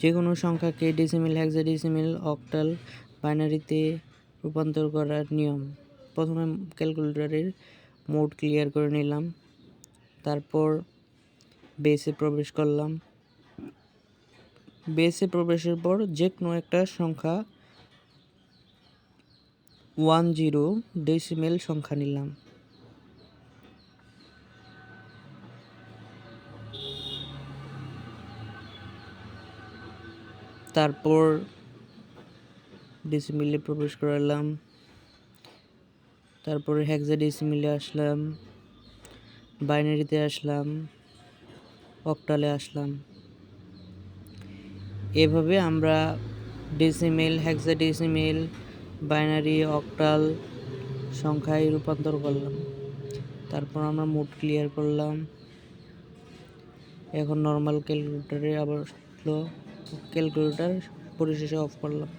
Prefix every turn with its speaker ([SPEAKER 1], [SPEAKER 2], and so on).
[SPEAKER 1] যে কোনো সংখ্যাকে ডেসিমেল হেক্সাডেসিমেল অক্টাল বাইনারিতে রূপান্তর করার নিয়ম। প্রথমে ক্যালকুলেটরের মোড ক্লিয়ার করে নিলাম। তারপর বেসে প্রবেশ করলাম। বেসে প্রবেশের পর যে কোনো একটা সংখ্যা ওয়ান জিরো ডেসিমেল সংখ্যা নিলাম। তারপর ডেসিমেলে প্রবেশ করালাম। তারপরে হেক্সা ডেসিমেলে আসলাম। বাইনারিতে আসলাম। অক্টালে আসলাম। এভাবে আমরা decimal hexadecimal binary octal সংখ্যায় রূপান্তর করলাম। তারপর আমরা মোড ক্লিয়ার করলাম। এখন নর্মাল ক্যালকুলেটারে আবার ক্যালকুলেটার পরিশেষে অফ করলাম।